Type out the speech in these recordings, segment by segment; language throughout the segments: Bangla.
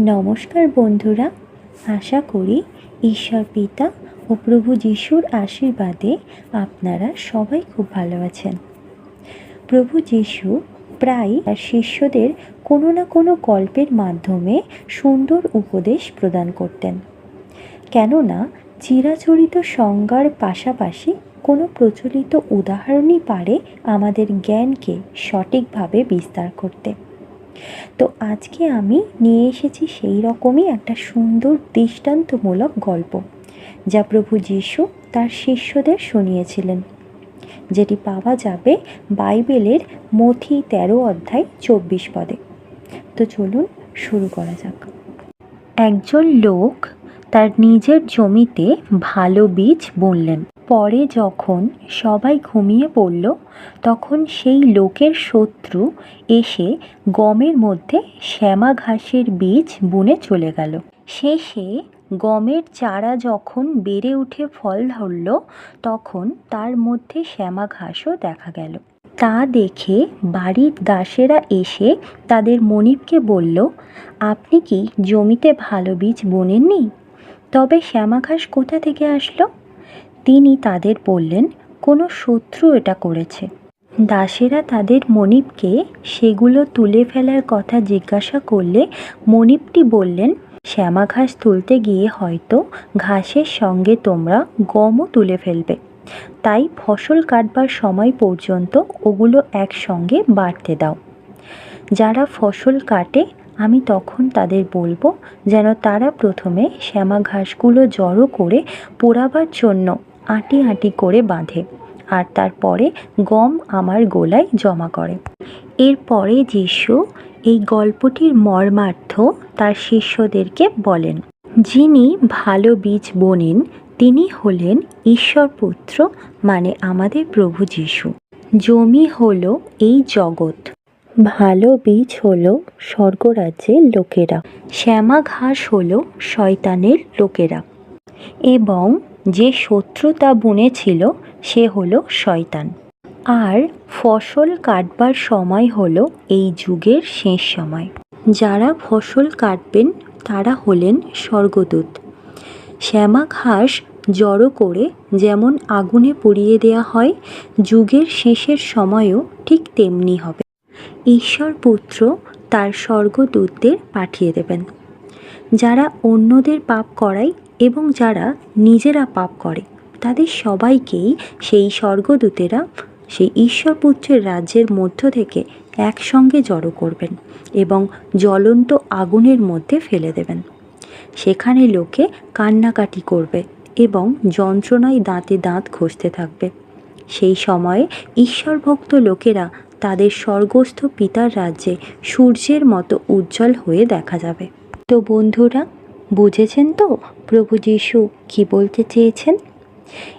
নমস্কার বন্ধুরা, আশা করি ঈশ্বর পিতা ও প্রভু যিশুর আশীর্বাদে আপনারা সবাই খুব ভালো আছেন। প্রভু যিশু প্রায় তার শিষ্যদের কোনো না কোনো গল্পের মাধ্যমে সুন্দর উপদেশ প্রদান করতেন। কেননা, চিরাচরিত সংজ্ঞার পাশাপাশি কোনো প্রচলিত উদাহরণই পারে আমাদের জ্ঞানকে সঠিকভাবে বিস্তার করতে। তো আজকে আমি নিয়ে এসেছি সেই রকমই একটা সুন্দর, দৃষ্টান্তমূলক গল্প যা প্রভু যীশু তার শিষ্যদের শুনিয়েছিলেন, যেটি পাওয়া যাবে বাইবেলের মথি তেরো অধ্যায় চব্বিশ পদে। তো চলুন শুরু করা যাক। একজন লোক তার নিজের জমিতে ভালো বীজ বুনলেন। পরে যখন সবাই ঘুমিয়ে পড়ল, তখন সেই লোকের শত্রু এসে গমের মধ্যে শ্যামা ঘাসের বীজ বুনে চলে গেল। শেষে গমের চারা যখন বেড়ে উঠে ফল ধরল, তখন তার মধ্যে শ্যামা ঘাসও দেখা গেল। তা দেখে বাড়ির দাসেরা এসে তাদের মনিবকে বলল, আপনি কি জমিতে ভালো বীজ বোনেননি? তবে শ্যামা ঘাস কোথা থেকে আসলো? তিনি তাদের বললেন, কোনো শত্রু এটা করেছে। দাসেরা তাদের মনিবকে সেগুলো তুলে ফেলার কথা জিজ্ঞাসা করলে মনিবটি বললেন, শ্যামা ঘাস তুলতে গিয়ে হয়তো ঘাসের সঙ্গে তোমরা গমও তুলে ফেলবে। তাই ফসল কাটবার সময় পর্যন্ত ওগুলো একসঙ্গে বাড়তে দাও। যারা ফসল কাটে, আমি তখন তাদের বলব, যেন তারা প্রথমে শ্যামা ঘাসগুলো জড়ো করে পোড়াবার জন্য আঁটি আঁটি করে বাঁধে আর তারপরে গম আমার গোলায় জমা করে। এরপরে যিশু এই গল্পটির মর্মার্থ তার শিষ্যদেরকে বলেন, যিনি ভালো বীজ বোনেন, তিনি হলেন ঈশ্বরপুত্র মানে আমাদের প্রভু যিশু। জমি হল এই জগৎ, ভালো বীজ হল স্বর্গরাজ্যের লোকেরা শ্যামা ঘাস হলো শয়তানের লোকেরা। এবং যে শত্রুতা বুনেছিল, সে হলো শয়তান। আর ফসল কাটবার সময় হলো এই যুগের শেষ সময়। যারা ফসল কাটবেন, তারা হলেন স্বর্গদূত। শ্যামা ঘাস জড়ো করে যেমন আগুনে পুড়িয়ে দেওয়া হয়, যুগের শেষের সময়ও ঠিক তেমনি হবে। ঈশ্বর পুত্র তার স্বর্গদূতদের পাঠিয়ে দেবেন। যারা অন্যদের পাপ করায় এবং যারা নিজেরা পাপ করে, তাদের সবাইকেই সেই স্বর্গদূতেরা, সেই ঈশ্বরপুত্রের রাজ্যের মধ্য থেকে একসঙ্গে জড়ো করবেন এবং জ্বলন্ত আগুনের মধ্যে ফেলে দেবেন। সেখানে লোকে কান্নাকাটি করবে এবং যন্ত্রণায় দাঁতে দাঁত ঘষতে থাকবে। সেই সময়ে ঈশ্বরভক্ত লোকেরা তাদের স্বর্গস্থ পিতার রাজ্যে সূর্যের মতো উজ্জ্বল হয়ে দেখা যাবে। তো বন্ধুরা বুঝেছেন তো? প্রভু যিশু কি বলতে চেয়েছেন?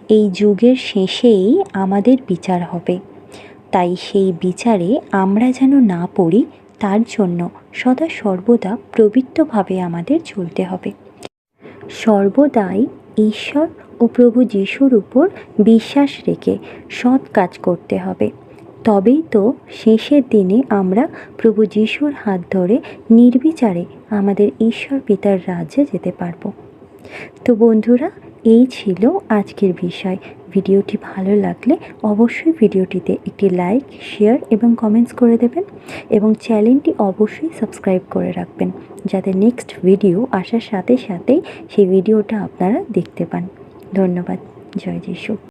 এই যুগের শেষেই আমাদের বিচার হবে। তাই সেই বিচারে আমরা যেন না পড়ি, তার জন্য সদা সর্বদা প্রবৃত্তভাবে আমাদের চলতে হবে। সর্বদাই ঈশ্বর ও প্রভু যিশুর উপর বিশ্বাস রেখে সৎ কাজ করতে হবে। তবেই তো শেষের দিনে আমরা প্রভু যিশুর হাত ধরে নির্বিচারে আমাদের ঈশ্বর পিতার রাজ্যে যেতে পারব। তো বন্ধুরা, এই ছিল আজকের বিষয়। ভিডিওটি ভালো লাগলে অবশ্যই ভিডিওটিতে একটি লাইক, শেয়ার এবং কমেন্টস করে দেবেন এবং চ্যানেলটি অবশ্যই সাবস্ক্রাইব করে রাখবেন যাতে নেক্সট ভিডিও আসার সাথে সাথেই সেই ভিডিওটা আপনারা দেখতে পান। ধন্যবাদ। জয় যিশু।